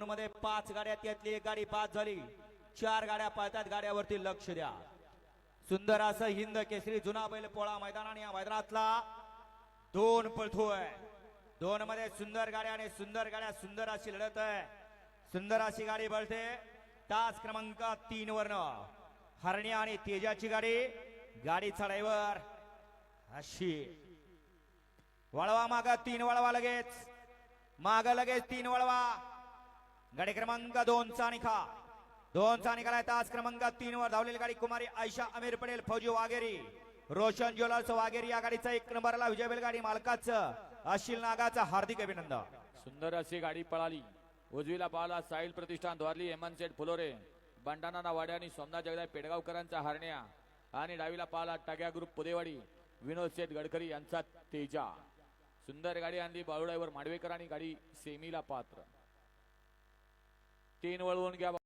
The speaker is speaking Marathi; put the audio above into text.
मध्ये पाच गाड्या त्यातली एक गाडी पाच झाली. चार गाड्या पळतात गाड्यावरती लक्ष द्या. सुंदर असं हिंद केसरी जुना बैल पोळा मैदान आणि या मैदानातला दोन पळतोय दोन मध्ये सुंदर गाड्या आणि सुंदर गाड्या सुंदर अशी लढत आहे. सुंदर अशी गाडी बळते तास क्रमांक तीन वर्ण हरण्या आणि तेजाची गाडी गाडी चढाईवर. अशी. वळवा माग तीन वळवा लगेच. माग लगेच तीन वळवा. गाडी क्रमांक दोनचा निखा दोनचा आहे तास क्रमांक तीन वर धावलेली गाडी कुमारी आयशा अमीर पटेल फौजी वाघेरी. रोशन ज्वेलर्स वाघेरी या गाडीचा एक नंबरला विजय बैलगाडी मालकाचं अशिल नागाचं हार्दिक अभिनंदन. सुंदर अशी गाडी पळाली. उजवीला पाहला साहिल प्रतिष्ठान द्वारली हेमंत शेठ फुलोरे. बंडाना वाड्या आणि सोमनाथ जगदाय पेडगावकरांचा हरण्या. आणि डावीला पाहला टाग्या ग्रुप पुदेवाडी विनोद शेठ गडकरी यांचा तेजा. सुंदर गाडी आणली बाळुडाईवर माडवेकर आणि गाडी सेमीला पात्र. Kane o Elon Gabal.